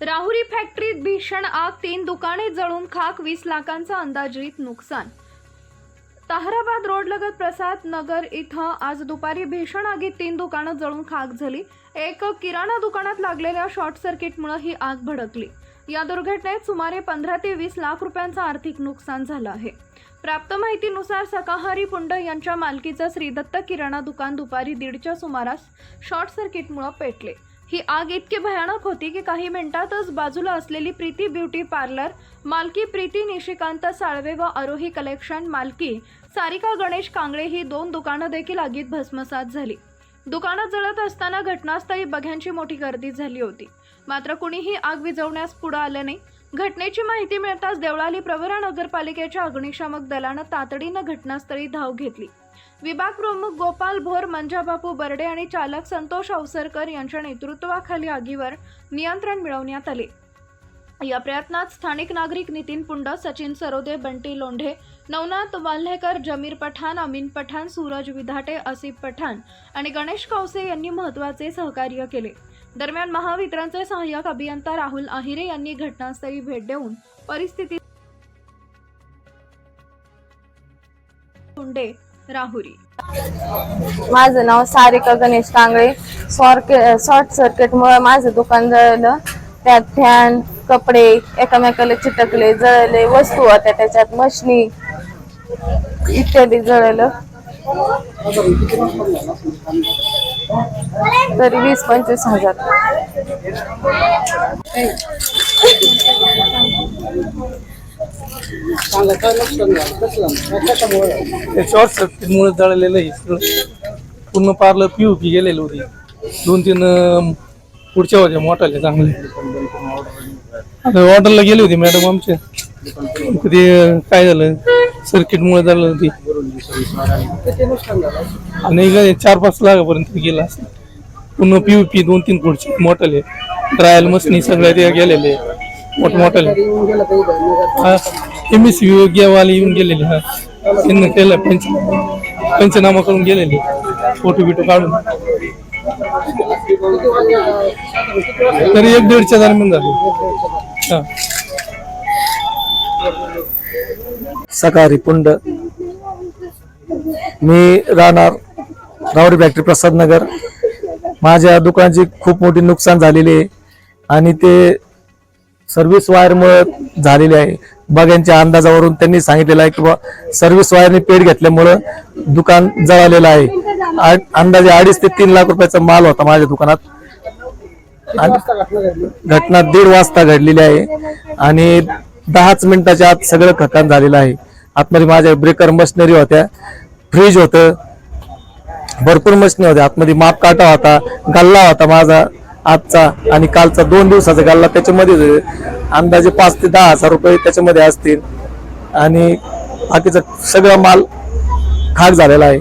राहुरी फॅक्टरीत भीषण आग तीन दुकाने जळून खाक वीस लाखांचा अंदाजित नुकसान. ताहराबाद रोडलगत प्रसाद नगर इथं आज दुपारी भीषण आगीत तीन दुकानं जळून खाक झाली. एक किराणा दुकानात लागलेल्या शॉर्ट सर्किटमुळे ही आग भडकली. या दुर्घटनेत सुमारे पंधरा ते वीस लाख रुपयांचं आर्थिक नुकसान झालं आहे. प्राप्त माहितीनुसार सकाहारी पुंड यांच्या मालकीचं श्रीदत्त किराणा दुकान दुपारी दीडच्या सुमारास शॉर्ट सर्किटमुळे पेटले. ही आग इतकी भयानक होती की काही मिनिटातच बाजूला असलेली प्रीती ब्युटी पार्लर मालकी प्रीती निशिकांत साळवे व आरोही कलेक्शन मालकी सारिका गणेश कांगळे ही दोन दुकानं देखील आगीत भस्मसात झाली. दुकानात जळत असताना घटनास्थळी बघ्यांची मोठी गर्दी झाली होती. मात्र कुणीही आग विझवण्यास पुढं आलं नाही. घटनेची माहिती मिळताच देवळाली प्रवरा नगरपालिकेच्या अग्निशामक दलानं तातडीनं घटनास्थळी धाव घेतली. विभाग प्रमुख गोपाल भोर मंजाबापू बर्डे आणि चालक संतोष अवसरकर यांच्या नेतृत्वाखाली आगीवर नियंत्रण मिळवण्यात आले. या प्रयत्नात स्थानिक नागरिक नितीन पुंड सचिन सरोदे बंटी लोंढे नवनाथ वाल्हेकर जमीर पठाण अमीन पठाण सूरज विधाटे आसिफ पठाण आणि गणेश कौसे यांनी महत्त्वाचे सहकार्य केले. दरम्यान महावितरणचे सहाय्यक अभियंता राहुल आहिरे यांनी घटनास्थळी भेट देऊन परिस्थिती पुंडे राहुरी. माझं नाव सारिका गणेश कांगळे. शॉर्ट सर्किटमुळे माझं दुकान जळलं. त्यात फॅन कपडे एकमेकाला चिटकले जळले वस्तू होत्या त्याच्यात मशनी इत्यादी जळलं. तरी वीस पंचवीस हजार. ते शॉर्ट सर्किटमुळे जळलेलं आहे सगळं. पूर्ण पार्लर पी पी गेलेलं होती. दोन तीन पुढच्या होत्या मोठाले चांगले आता ऑर्डरला गेली होती मॅडम आमच्या. कधी काय झालं? सर्किटमुळे झालं होती आणि चार पाच लाखापर्यंत गेला असं पुन्हा पी पी दोन तीन पुढचे मोठाले ट्रायल मसनी सगळ्या ते गेलेले मोठमोठाले हा. एम एस योग्यवाले येऊन गेलेले हा त्यांना केलं पंच पंचनामा करून गेलेले फोटो बिटो काढून. तरी एक दीडच्या दरम्यान झाले. हा. सकाळी पुंड. मी राहणार रावरी फॅक्टरी प्रसाद नगर माझ्या दुकानाची खूप मोठी नुकसान झालेली आहे आणि ते सर्व्हिस वायरमुळे झालेले आहे. बघ्यांच्या अंदाजावरून त्यांनी सांगितलेलं आहे की बा सर्व्हिस वायरने पेट घेतल्यामुळं दुकान जळालेलं आहे. अंदाजे अडीच ते तीन लाख रुपयाचा माल होता माझ्या दुकानात. आणि घटना दीड वाजता घडलेली आहे. आणि दहाच मिनिटाच्या आत सगळं खतम झालेलं आहे. आतमध्ये माझ्या ब्रेकर मशिनरी होत्या. फ्रीज होतं. भरपूर मशिनी होत्या. आतमध्ये माप काटा होता. गल्ला होता माझा आजचा आणि कालचा दोन दिवसाचा गल्ला. त्याच्यामध्ये अंदाजे पाच ते दहा हजार रुपये त्याच्यामध्ये असतील. आणि बाकीचा सगळा माल खाक झालेला आहे.